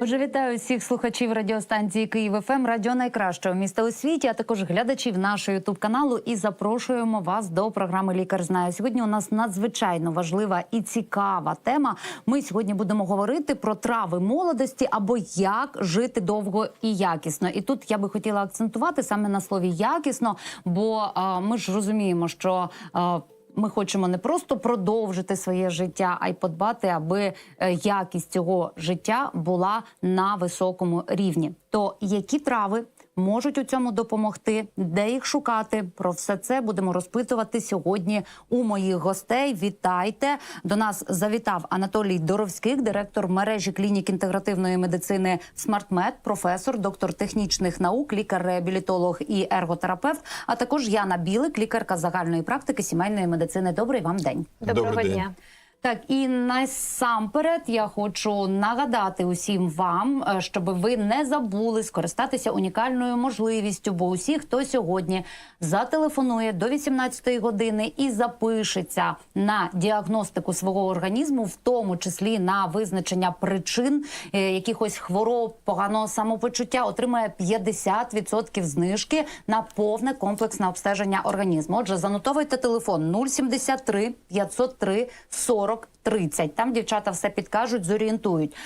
Отже, вітаю всіх слухачів радіостанції Київ ФМ, радіо найкращого міста у світі, а також глядачів нашого ютуб каналу. І запрошуємо вас до програми Лікар знає. Сьогодні у нас надзвичайно важлива і цікава тема. Ми сьогодні будемо говорити про трави молодості або як жити довго і якісно. І тут я би хотіла акцентувати саме на слові якісно, бо а, ми ж розуміємо, що. а, ми хочемо не просто продовжити своє життя, а й подбати, аби е, якість цього життя була на високому рівні. То які трави можуть у цьому допомогти, де їх шукати? Про все це будемо розпитувати сьогодні у моїх гостей. Вітайте до нас завітав Анатолій Доровських, директор мережі клінік інтегративної медицини «Смартмед», професор, доктор технічних наук, лікар-реабілітолог і ерготерапевт. А також Яна Білик, лікарка загальної практики сімейної медицини. Добрий вам день. Доброго Добрий дня. Так, і насамперед я хочу нагадати усім вам, е, щоб ви не забули скористатися унікальною можливістю, бо усі, хто сьогодні зателефонує до 18 години і запишеться на діагностику свого організму, в тому числі на визначення причин е, якихось хвороб, поганого самопочуття, отримає 50% знижки на повне комплексне обстеження організму. Отже, занотовуйте телефон 073 503 40 30. Там дівчата все підкажуть, зорієнтують.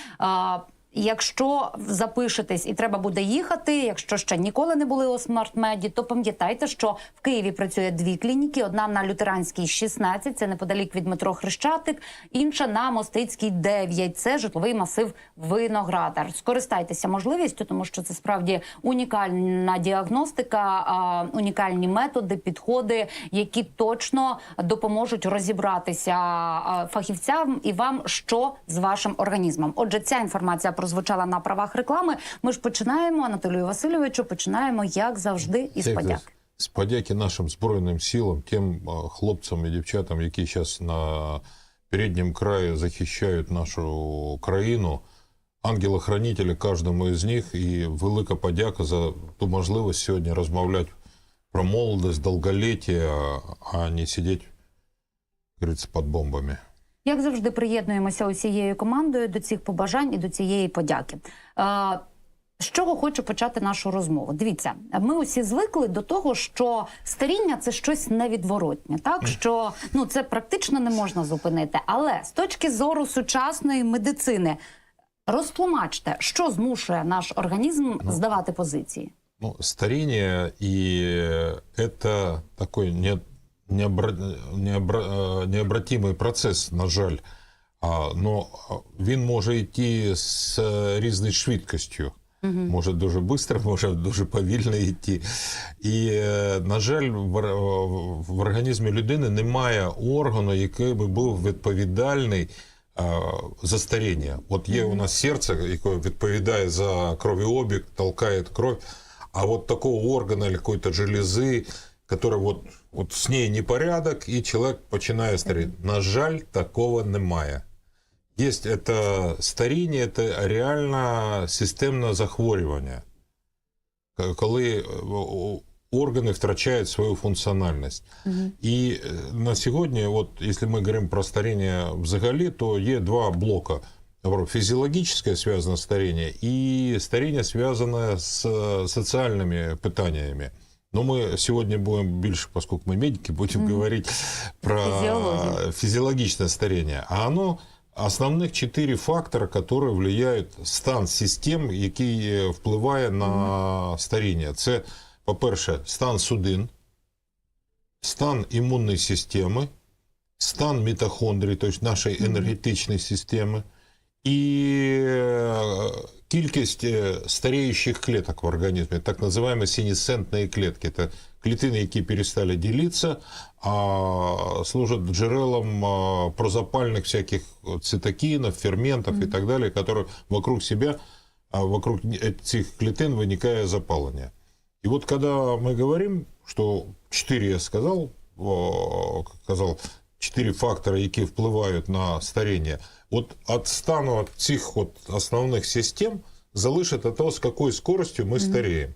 Якщо запишетесь і треба буде їхати, якщо ще ніколи не були у смартмеді, то пам'ятайте, що в Києві працює дві клініки: одна на Лютеранській 16, це неподалік від метро Хрещатик, інша на Мостицькій 9, це житловий масив Виноградар. Скористайтеся можливістю, тому що це справді унікальна діагностика, унікальні методи, підходи, які точно допоможуть розібратися фахівцям і вам, що з вашим організмом. Отже, ця інформація прозвучала на правах реклами. Ми ж починаємо, Анатолію Васильовичу, починаємо як завжди із Як подяки. З подяки нашим Збройним силам, тим хлопцям і дівчатам, які зараз на передньому краї захищають нашу країну. Ангели-хранителі кожному із них, і велика подяка за ту можливість сьогодні розмовляти про молодість, довголіття, а не сидіти, говориться, під бомбами. Як завжди, приєднуємося усією командою до цих побажань і до цієї подяки. З чого хочу почати нашу розмову? Дивіться, ми усі звикли до того, що старіння це щось невідворотнє, так що ну це практично не можна зупинити. Але з точки зору сучасної медицини, розтлумачте, що змушує наш організм здавати позиції. Ну, старение, и это такой необра- необра- э, необратимий процес, на жаль. А, но він може йти з е, різною швидкістю. Може дуже швидко, може дуже повільно йти. І, е, на жаль, в, в організмі людини немає органу, який би був відповідальний е, за старіння. От є у нас серце, яке відповідає за кровообіг, толкає кров. А вот такого органа или какой-то железы, который вот, вот с ней непорядок, и человек починає старіти. На жаль, такого немає. Есть это старіння, це реально системне захворювання, К- коли е, о- органи втрачають свою функціональність. І е, на сьогодні, от, якщо ми говоримо про старіння взагалі, то є два блока. Например, Фізіологічне зв'язане старіння і старіння зв'язане з е, соціальними питаннями. Но мы сегодня будем больше, поскольку мы медики, будем говорить про Физиологию. физиологичное старение. А оно основних чотири фактори, які впливають стан систем, який е, впливає на старіння. Це, по-перше, стан судин, стан імунної системи, стан мітохондрій, тобто нашої енергетичної системи, і е, кількість е, старіючих клеток в організмі, так називаємо синесцентні клетки. Це клітини, які перестали ділитися, а служать джерелом а, прозапальних всяких цитокинов, ферментов и так далее, которые вокруг себя, а, вокруг этих клетин виникає запалення. И вот когда мы говорим, что четыре я сказал, о, сказал, чотири фактори, які впливають на старіння, от від стану цих от основних систем залишить от того, з якою скоростю ми старіємо.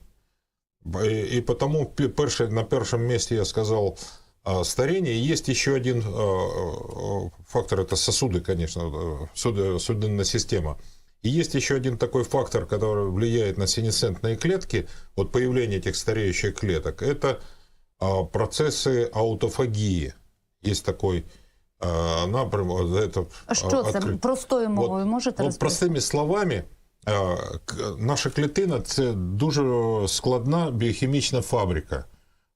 И, и потому пе- перше, на першем месте я сказал а, старение. Есть еще один а, а, фактор, это сосуды, конечно, э, суд- судинная система. И есть еще один такой фактор, который влияет на синесцентные клетки, вот появление этих стареющих клеток, это а, процессы аутофагии. Есть такой а, напрямок. Это, а, Що це открыт. простою мовою можете ну, розповісти? простими словами, а, к- наша клітина це дуже складна біохімічна фабрика.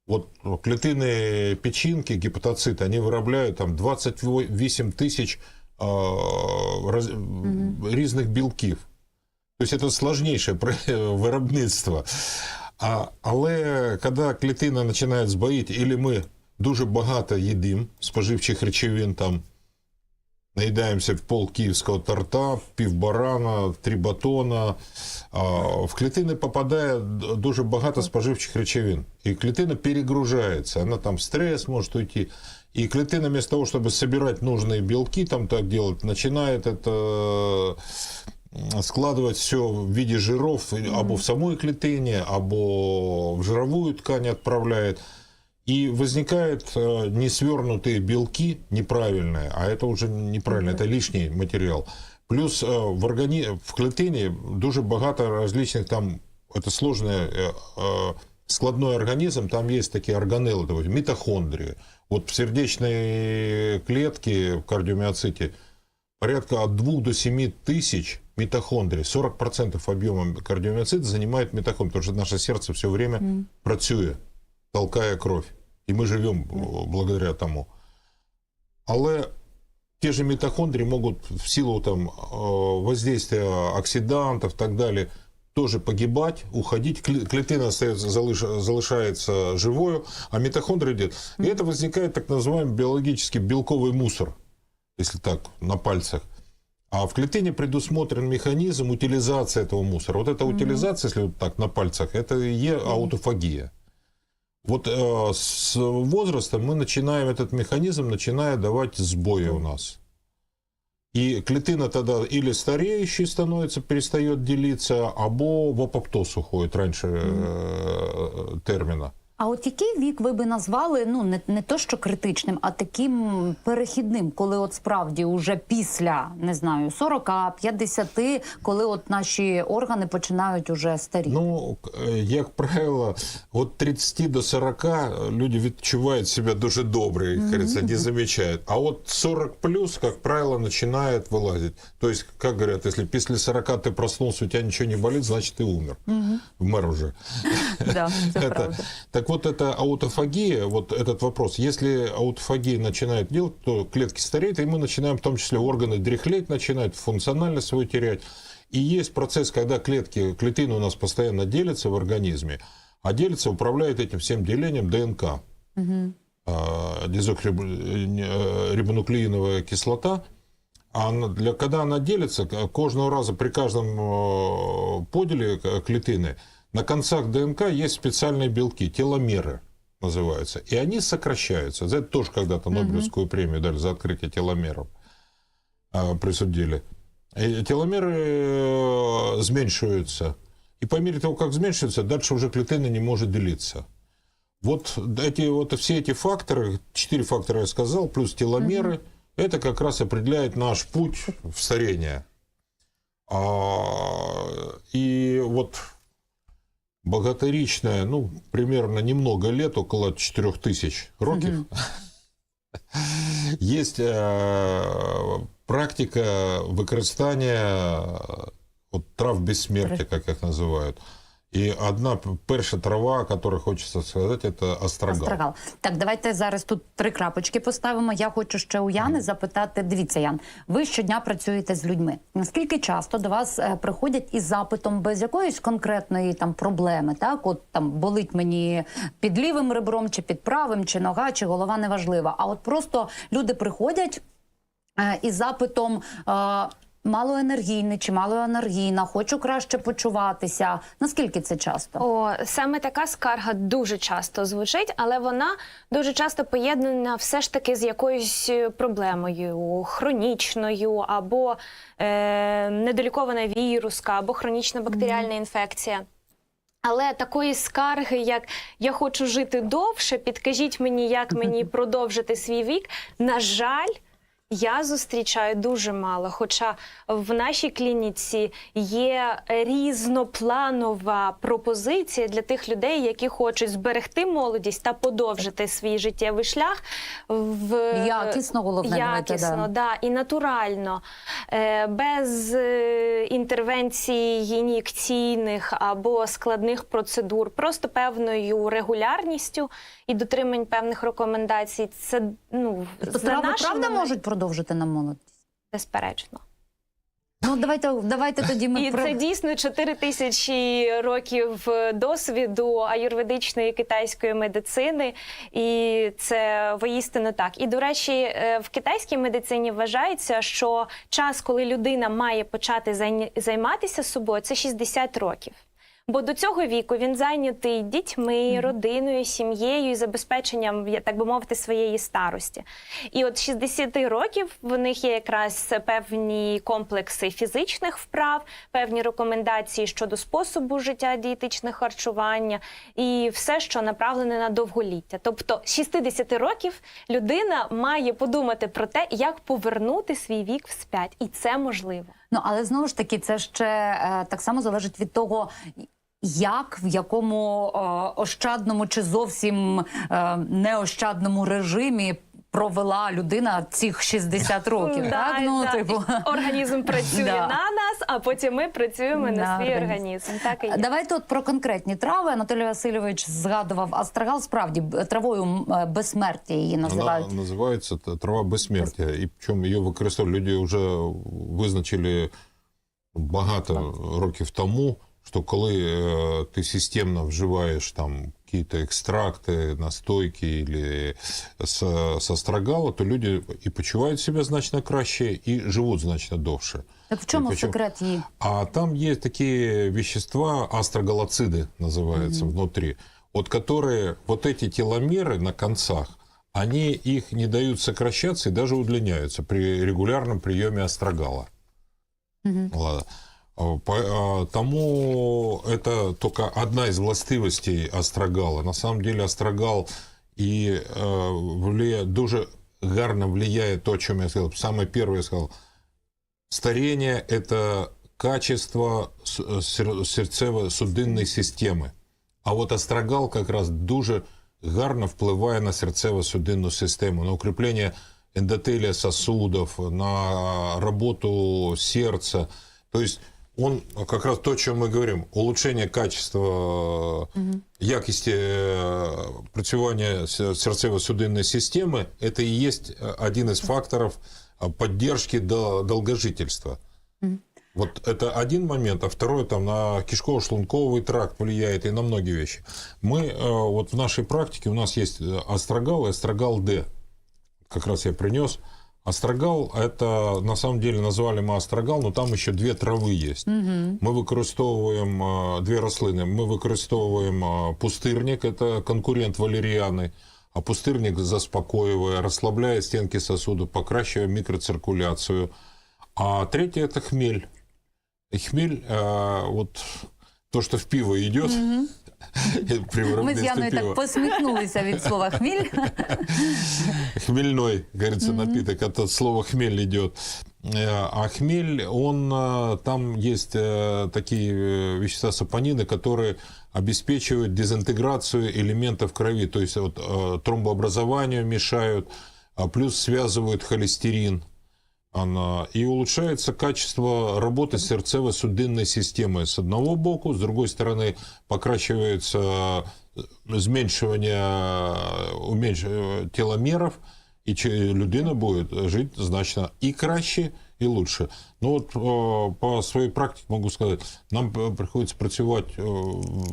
От клітини печінки, гепатоцити, вони виробляють там 28 тисяч а, роз- різних білків. Тобто це сложніше при- виробництво. А, але коли клітина починає збоїти, або ми дуже багато їдимо споживчих речовин, там, наїдаємося в пол київського торта, пів барана, три батона. А, в клітини попадає д- дуже багато споживчих речовин. І клітина перегружається, вона там в стресс может уйти. И клетина вместо того, чтобы собирать нужные белки, там так делать, начинает это м, складывать все в виде жиров и- або в самой клетине, або в жировую ткань отправляет. И возникают э, несвернутые белки неправильные, а это уже неправильно, это лишний материал. Плюс э, в, органі... в клетині дуже багато различных там, это сложный э, э, складной организм, там есть такие органеллы, то есть митохондрии. Вот в сердечной клетке, в кардиомиоците, порядка от 2 до 7 тысяч митохондрий. 40% объема кардиомиоцита занимает митохондрии, потому что наше сердце все время працює, толкая кровь. И мы живем э, благодаря тому. Але те же митохондрии могут в силу там, э, воздействия оксидантов и так далее тоже погибать, уходить. Кле- Клетина остается, залишается живою, а митохондрия идет. И это возникает так называемый биологический белковый мусор, если так, на пальцах. А в клетине предусмотрен механизм утилизации этого мусора. Вот эта утилизация, если вот так на пальцах, это и аутофагия. Вот э, с возрастом мы начинаем этот механизм, начиная давать сбои у нас. И клетина тогда или стареющей становится, перестает делиться, або в апоптоз уходит раньше э, термина. А от який вік ви би назвали ну не, не то, що критичним, а таким перехідним, коли от справді уже після не знаю 40, 50, коли от наші органи починають уже старіти? Ну, к- е, як правило, от 30 до 40 люди відчувають себе дуже добре, як говорится, не замечают. А от 40 плюс, как правило, начинает вылазить. То есть, как говорят, если после 40 ты проснулся, у тебя ничего не болит, значит, ты умер. Умер уже. Да, це Это- правда. так вот, это аутофагия, вот этот вопрос. Если аутофагия начинает делать, то клетки стареют, и мы начинаем, в том числе, органы дряхлеть начинают, функциональность свою терять. И есть процесс, когда клетки, клетины у нас постоянно делятся в организме, а делится, управляет этим всем делением ДНК. А, дезокрибонуклеиновая кислота. А она- для, когда она делится, к- кожного раза при каждом э, поделе к- клетины на концах ДНК есть специальные белки, теломеры называются. И они сокращаются. За это тоже когда-то Нобелевскую премию дали за открытие теломеров. а, присудили. И теломеры э, зменшиваются. И по мере того, как зменшиваются, дальше уже клетина не может делиться. Вот эти вот все эти факторы, четыре фактора я сказал, плюс теломеры, это как раз определяет наш путь в старение. А, и вот богатыричная, ну, примерно немного лет, около 4000 років, есть э, практика використання от, трав безсмертия, как их называют. И одна перша трава, которую хочется сказать, это астрагал. Астрагал. Так, давайте зараз тут три крапочки поставимо. Я хочу ще у Яни запитати. Дивіться, Ян, ви щодня працюєте з людьми. Наскільки часто до вас е, приходять із запитом без якоїсь конкретної там проблеми? Так, от там болить мені під лівим ребром, чи під правим, чи нога, чи голова неважлива. А от просто люди приходять е, із запитом. Е, Малоенергійний чи малоенергійна, хочу краще почуватися. Наскільки це часто? О, саме така скарга дуже часто звучить, але вона дуже часто поєднана все ж таки з якоюсь е, проблемою хронічною, або е, недолікована віруска, або хронічна бактеріальна інфекція. Але такої скарги, як я хочу жити довше, підкажіть мені, як мені продовжити свій вік, на жаль. Я зустрічаю дуже мало. Хоча в нашій клініці є різнопланова пропозиція для тих людей, які хочуть зберегти молодість та подовжити свій життєвий шлях в Якісно, головне, давайте, якісно, да. да, і натурально, е, без е, інтервенцій ін'єкційних або складних процедур, просто певною регулярністю і дотримань певних рекомендацій. Це ну То за нашими правда можуть продовжити нам молодість? безперечно. Ну давайте, давайте тоді ми І про- це дійсно 4 тисячі років досвіду аюрведичної китайської медицини, і це воістину так. І до речі, е, в китайській медицині вважається, що час, коли людина має почати займатися собою, це 60 років. Бо до цього віку він зайнятий дітьми, родиною, сім'єю і забезпеченням, так би мовити, своєї старості. І от 60 років в них є якраз певні комплекси фізичних вправ, певні рекомендації щодо способу життя, дієтичне харчування і все, що направлене на довголіття. Тобто, з 60 років людина має подумати про те, як повернути свій вік вспять, і це можливо. Ну але знову ж таки, це ще е, так само залежить від того. Як в якому е, ощадному чи зовсім е, неощадному режимі провела людина цих 60 років? Так? Ну, да. типу. Організм працює на нас, а потім ми працюємо на, На свій організм. організм. Так і є. Давайте от про конкретні трави. Анатолій Васильович згадував астрагал. Справді травою е, безсмертя її називають. Она называется т- трава безсмертия. І причому її використовували люди вже визначили багато років тому, що коли е, ти системно вживаєш там какие-то екстракти, настойки или с, с астрагала, то люди і почувають себе значно краще, і живуть значно довше. Так в чому І причому- секрет її? А там есть такие вещества, астрогалоциды называются внутри, вот которые, вот эти теломеры на концах, они их не дают сокращаться и даже удлиняются при регулярном приеме астрогала. Ладно. А, а, Тому это только одна из властивостей астрогала. На самом деле астрогал и э, влияет, дуже гарно влияет то, о чем я сказал. Самое первое я сказал. Старение – это качество с- сер- серцево-судинної системи. А от астрагал как раз дуже гарно впливає на серцево-судинну систему, на укрепление эндотелия сосудов, на работу сердца. То есть он как раз то, о чем мы говорим, улучшение качества якости э, працювання с- серцево-судинної системи, это и есть э, один из факторов поддержки до долгожительства. Вот это один момент, а второй там на кишково-шлунковый тракт влияет и на многие вещи. Мы вот в нашей практике у нас есть астрагал и астрагал Д. Как раз я принес. Астрагал это на самом деле назвали мы астрагал, но там еще две трави есть. Ми використовуємо е, дві рослини. Ми використовуємо е, пустирник, це конкурент валеріани. А пустирник заспокоює, розслабляє стінки сосуду, покращує мікроциркуляцію. А третє це хмель. І хмель, е, вот то, что в пиво идет, при Ми з виробництві Яною пива. так посміхнулися від слова хміль. хмельной, говорится, напиток, это слово хмель идет. Э, А хмель, он, э, там есть э, такие э, вещества сапонины, которые обеспечивают дезинтеграцию элементов крови, то есть вот, э, тромбообразованию мешают, а плюс связывают холестерин. Она, и улучшается качество работы сердцево-судинной системы с одного боку, с другой стороны покращивается э, зменшування уменьш... э, теломеров, і чи- людина буде жити значно і краще, і лучше. Ну от о, по своїй практиці можу сказати, нам п- приходиться працювати о,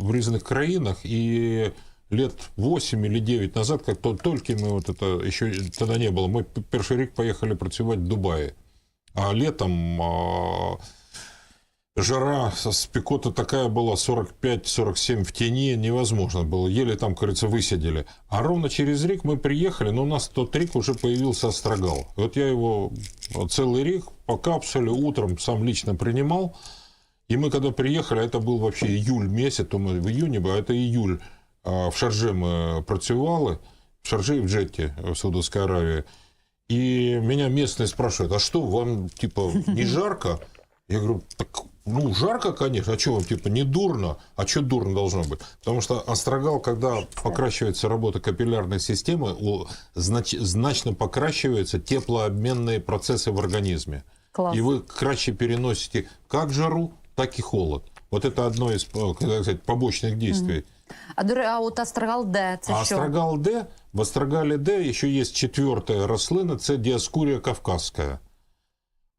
в різних країнах, і лет 8 или 9 назад, как то только мы вот это еще тогда не было, мы п- перший рік поехали працювати в Дубаї. А летом а, жара, со- спекота такая была, 45-47 в тени, невозможно было. Еле там, как говорится, высидели. А ровно через рік мы приехали, но у нас тот рік уже появился астрагал. И вот я его целый рік по капсуле утром сам лично принимал. И мы когда приехали, а это был вообще июль месяц, то мы в июне, а это июль, а, в Шарже мы працювали, в Шарже и в Джетті в Саудовській Аравії. И меня местные спрашивают, а что, вам, типа, не жарко? Я говорю, так, ну, жарко, конечно, а что вам, типа, не дурно? А что дурно должно быть? Потому что астрогал, когда покращивается работа капиллярной системы, у- знач- значно покращиваются теплообменные процессы в организме. Класс. И вы краще переносите как жару, так и холод. Вот это одно из, э, как сказать, побочных действий. А, а от астрагал Д це А що? астрагал Д, в астрагале Д еще есть четвертая рослина, это диаскурия кавказская.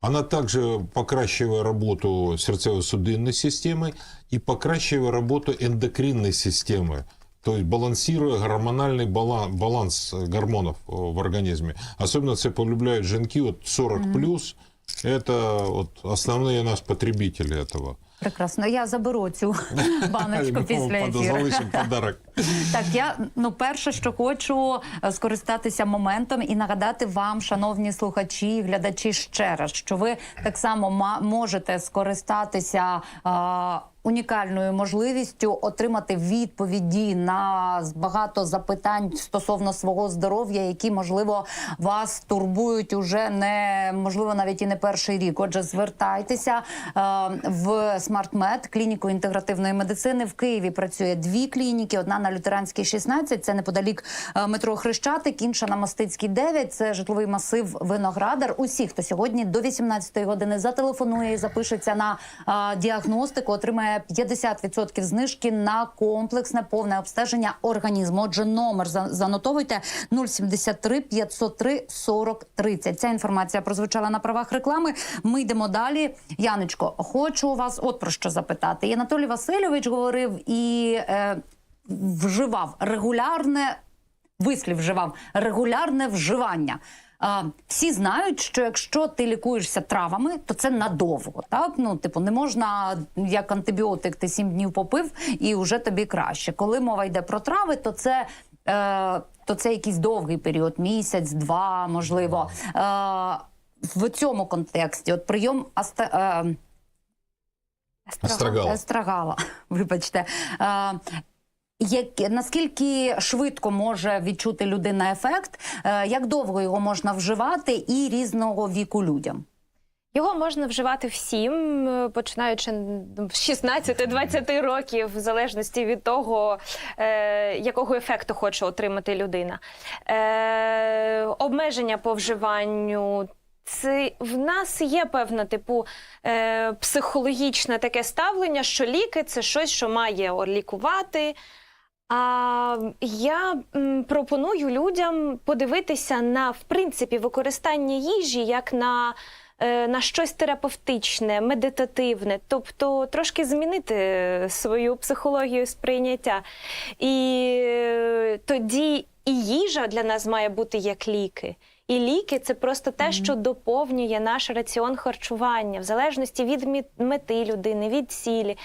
Она также покращивает работу сердцево-судинной системы и покращивает работу эндокринной системы. То есть балансируя гормональный баланс, баланс гормонов э, в организме. Особенно це полюбляют женки от 40 плюс. Это вот основные у нас потребители этого. Прекрасно. Я заберу цю баночку після ефіру. Подарок. Так, я ну перше, що хочу е, скористатися моментом і нагадати вам, шановні слухачі, і глядачі, ще раз, що ви так само можете скористатися. Унікальною можливістю отримати відповіді на багато запитань стосовно свого здоров'я, які можливо вас турбують уже не можливо навіть і не перший рік. Отже, звертайтеся е, в SmartMed, клініку інтегративної медицини в Києві. Працює дві клініки: одна на Лютеранській 16, це неподалік е, метро Хрещатик, інша на Мостицькій 9, Це житловий масив Виноградар. Усі, хто сьогодні до 18 години зателефонує і запишеться на е, діагностику, отримає 50% знижки на комплексне повне обстеження організму. Отже, номер занотовуйте 073 503 40 30. Ця інформація прозвучала на правах реклами. Ми йдемо далі. Яночко, хочу вас от про що запитати. І Анатолій Васильович говорив і е, вживав регулярне вислів вживав регулярне вживання. А, всі знають, що якщо ти лікуєшся травами, то це надовго. Так ну типу, не можна як антибіотик, ти сім днів попив і вже тобі краще. Коли мова йде про трави, то це. Е, то це якийсь довгий період, місяць, два, можливо. Е, в цьому контексті, от прийом аста, е, Астрагала. Естрагала, вибачте. Як, наскільки швидко може відчути людина ефект, е, як довго його можна вживати і різного віку людям? Його можна вживати всім, е, починаючи ну, з 16-20 років, в залежності від того, е, якого ефекту хоче отримати людина. Е, обмеження по вживанню. Це в нас є певне типу е, психологічне таке ставлення, що ліки це щось, що має лікувати. А я пропоную людям подивитися на в принципі використання їжі як на, е, на щось терапевтичне, медитативне, тобто трошки змінити свою психологію сприйняття. І е, тоді і їжа для нас має бути як ліки. І ліки це просто те, що доповнює наш раціон харчування в залежності від мети людини, від цілі.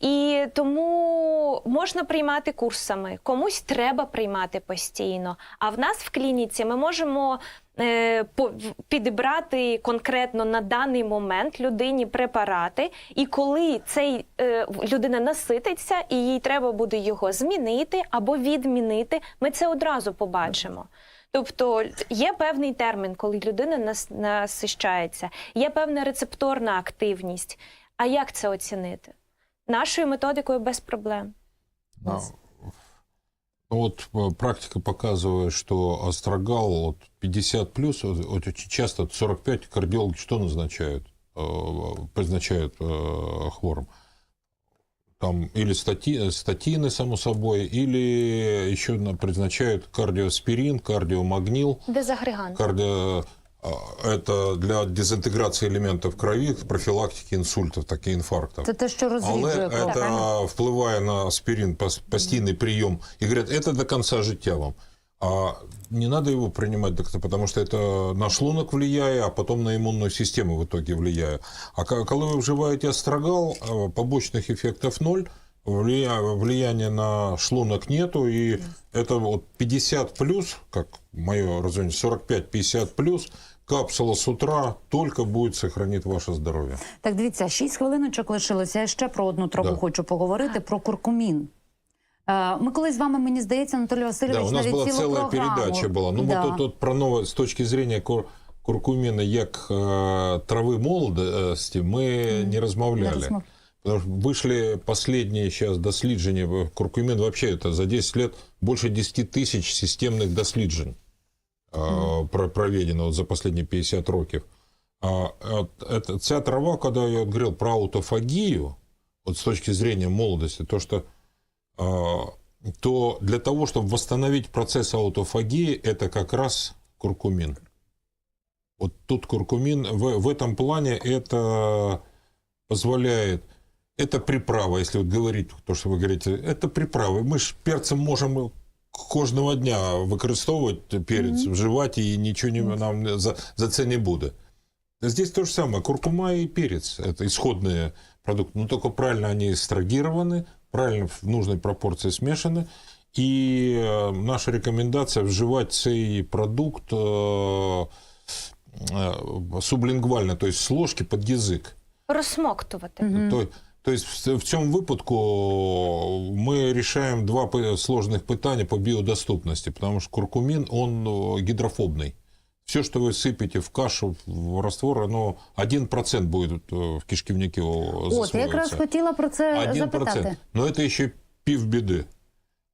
І тому можна приймати курсами, комусь треба приймати постійно. А в нас в клініці ми можемо. е, Підібрати конкретно на даний момент людині препарати, і коли цей е, людина насититься, і їй треба буде його змінити або відмінити, ми це одразу побачимо. Тобто є певний термін, коли людина нас насищається, є певна рецепторна активність. А як це оцінити? Нашою методикою без проблем. А, ну вот э, практика показывает, что астрогал вот 50 плюс, вот, вот очень часто вот 45 кардиологи что назначают, э, призначают э, хвором? Там или стати, статины, само собой, или еще на- призначают кардиоспирин, кардиомагнил, Дезагрегант. кардио... а, Это для дезинтеграции элементов крови, профилактики инсультов, таких инфарктов. Це те, що Але розріджує кров. это впливає на аспирин, пос- постійний прийом. И говорят, это до конца життя вам. А не надо его принимать, доктор, потому что это на шлунок влияет, а потом на иммунную систему в итоге влияет. А ка- когда вы вживаете астрагал, э, побочных эффектов ноль, влия- влияния на шлунок нету, и это вот 50 плюс, как мое разумение, 45-50 плюс, капсула с утра только будет сохранить ваше здоровье. Так, дивіться, 6 хвилиночок лишилося. Я ще про одну траву Да. хочу поговорити про куркумін. Е, Ми колись з вами, мені здається, Анатолій Да, Васильович, у нас навіть была цілу целая програму. передача была. Ну, Да. вот тут, тут про новое, с точки зрения кур, куркумина як э, травы молодости мы не размовляли. Не розмов- Потому что вышли последние сейчас дослідження. Куркумин вообще это за 10 лет больше 10 тысяч системных досліджень э, про- проведено вот за последние 50 років. А, от, это, ця трава, когда я вот говорил про аутофагию, вот с точки зрения молодости, то, что а, то для того, чтобы восстановить процесс аутофагии, это как раз куркумин. Вот тут куркумин в, в этом плане это позволяет это приправа, если вот говорить то, что вы говорите, это приправа. Мы ж перцем можем кожного дня використовувати перець, вживати і нічого не, нам за, за це не буде. Здесь то же самое. Куркума и перец – это исходные продукт, но только правильно они эстрагированы, правильно в нужной пропорции смешаны. И э, наша рекомендация вживати цей продукт э, э, сублингвально, то есть с ложки под язык. Розсмоктувати. То -hmm. Тобто в чем выпадку мы решаем два сложных питання по биодоступности, потому что куркумин он гидрофобный. Все, что вы сыпете в кашу, в раствор, оно 1% будет э, в кишківнике От, я якраз хотіла про це запитати. Но это еще півбеды.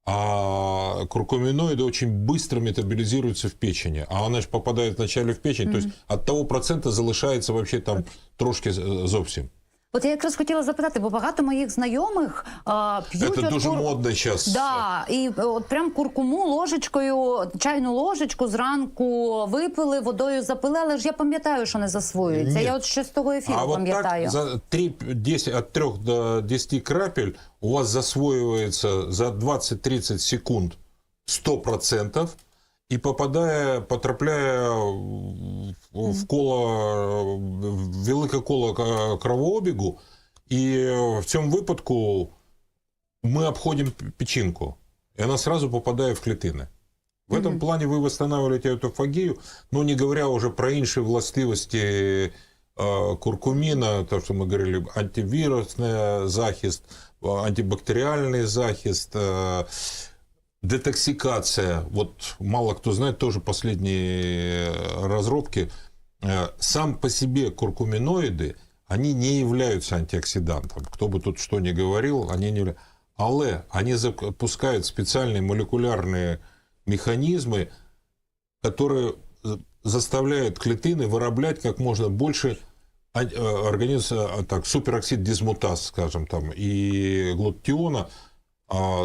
А куркуминоиды очень быстро метаболизируются в печени. А она же попадает вначале в печень. То есть от того процента залишається вообще там трошки э, зовсім. От я якраз хотіла запитати, бо багато моїх знайомих а, п'ють от дуже кур- модно сейчас. Да, і от прям куркуму ложечкою, чайну ложечку зранку випили, водою запили, але ж я пам'ятаю, що не засвоюється. Ні. Я от ще з того ефіру А вот пам'ятаю. так за 3, 10, от 3 до 10 крапель у вас засвоивается за 20-30 секунд 100%, и попадая, потрапляя в, в коло, в велике коло к- кровообігу, і в цьому випадку ми обходимо печінку, і вона сразу попадає в клітини. В этом плане вы восстанавливаете аутофагию, но не говоря уже про інші властивості э, куркуміна, то, що ми говорили, антивірусний захист, э, антибактеріальний захист, э, детоксикация. Вот мало кто знает, тоже последние разработки. Э, Сам по себе куркуминоиды, они не являются антиоксидантом. Кто бы тут что ни говорил, они не. Але они запускают специальные молекулярные механизмы, которые за- заставляют клетины вырублять как можно больше э, организм, э, так, супероксид дисмутаз, скажем там, и глутатиона а,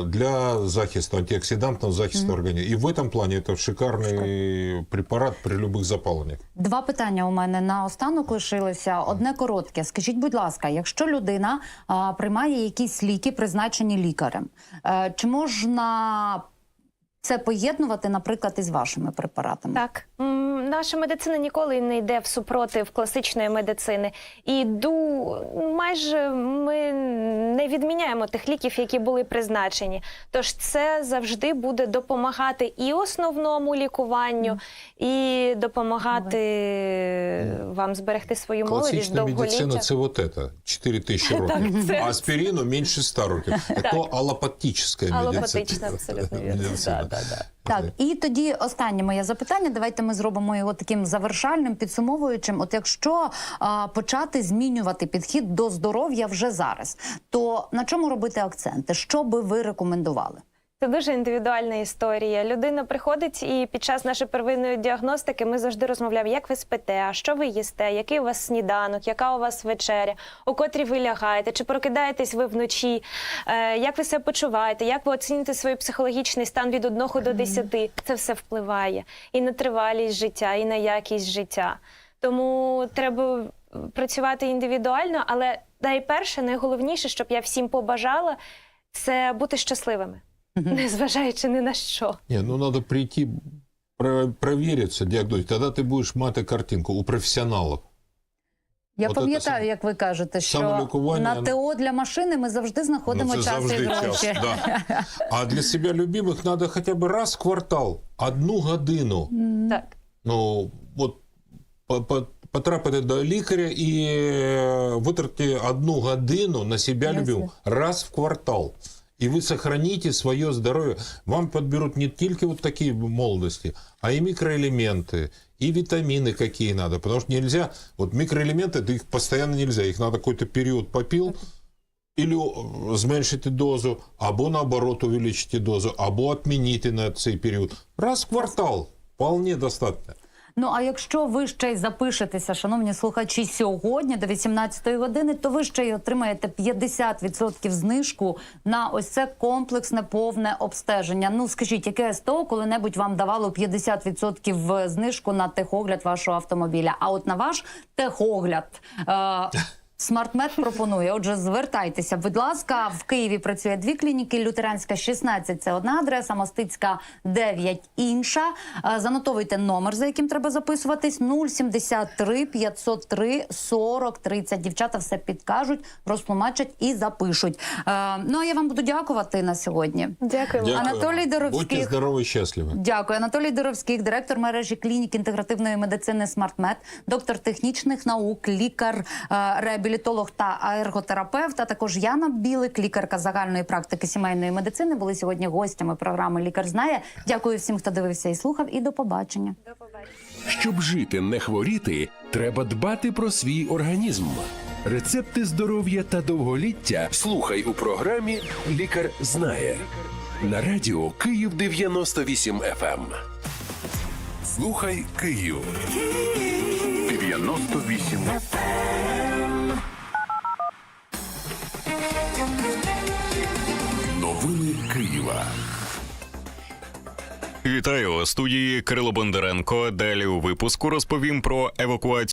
для захиста, антиоксидантного захиста организма. И в этом плане это шикарный препарат при любых запаленнях. Два питання у мене на останок лишилося. Одне коротке. Скажіть, будь ласка, якщо людина а, приймає якісь ліки, призначені лікарем, е, чи можна це поєднувати, наприклад, із вашими препаратами? Так, наша медицина ніколи не йде в супротив класичної медицини. І ду майже ми не відміняємо тих ліків, які були призначені. Тож це завжди буде допомагати і основному лікуванню, і допомагати вам зберегти свою молодість Классичная медицина це вот это, 4 тисячі років. А аспірину менше 100 років. Це алопатична медицина. Алопатична, абсолютно вірно. Так, і тоді останнє моє запитання. Давайте ми зробимо його таким завершальним, підсумовуючим. От якщо а, почати змінювати підхід до здоров'я вже зараз, то на чому робити акценти? Що би ви рекомендували? Це дуже індивідуальна історія. Людина приходить, і під час нашої первинної діагностики ми завжди розмовляємо, як ви спите, а що ви їсте, який у вас сніданок, яка у вас вечеря, у котрі ви лягаєте, чи прокидаєтесь ви вночі, е, як ви себе почуваєте, як ви оцінюєте свій психологічний стан від 1 до 10. Це все впливає і на тривалість життя, і на якість життя. Тому треба працювати індивідуально, але найперше, найголовніше, щоб я всім побажала, це бути щасливими. Незважаючи ні на що. Не, ну надо прийти, про- провериться, диагностировать. Тогда ты будешь мати картинку у профессионалов. Я От пам'ятаю, це саме- як ви кажете, що самолікування, на ТО для машини ми завжди знаходимо Ну, це час і завжди гроші. час, да. А для себя любимых надо хотя бы раз в квартал, одну годину. Так. Ну, от по- по- потрапити до лікаря і е, витратити одну годину на себе Ясно. любимого раз в квартал. И вы сохраните свое здоровье. Вам подберут не только вот такие молодости, а и микроэлементы, и витамины какие надо. Потому что нельзя, вот микроэлементы, это их постоянно нельзя. Их надо какой-то период попил, или о, зменшити дозу, або наоборот увеличити дозу, або отмінити на цей період. Раз в квартал вполне достатньо. Ну а якщо ви ще й запишетеся, шановні слухачі, сьогодні до 18-ї години, то ви ще й отримаєте 50% знижку на ось це комплексне повне обстеження. Ну скажіть, яке СТО коли-небудь вам давало 50% знижку на техогляд вашого автомобіля? А от на ваш техогляд. Е- Смартмед пропонує. Отже, звертайтеся, будь ласка. В Києві працює дві клініки. Лютеранська 16 – це одна адреса, Мостицька 9 – інша. Е, Занотовуйте номер, за яким треба записуватись. 073 503 40 30. Дівчата все підкажуть, розтлумачать і запишуть. Е, Ну а я вам буду дякувати на сьогодні. Дякую. Анатолій Доровський. Будьте здорові щасливі. Дякую, Анатолій Доровський, директор мережі клінік інтегративної медицини «Смартмед», доктор технічних наук, лікар, е, реабілітолог та ерготерапевт. А також Яна Білик, лікарка загальної практики сімейної медицини, були сьогодні гостями програми Лікар знає. Дякую всім, хто дивився і слухав. І до побачення. Щоб жити, не хворіти, треба дбати про свій організм. Рецепти здоров'я та довголіття слухай у програмі Лікар знає на радіо Київ 98 FM. Слухай Київ 98 Новини Києва. Вітаю у студії Кирило Бондаренко. Далі у випуску розповім про евакуацію.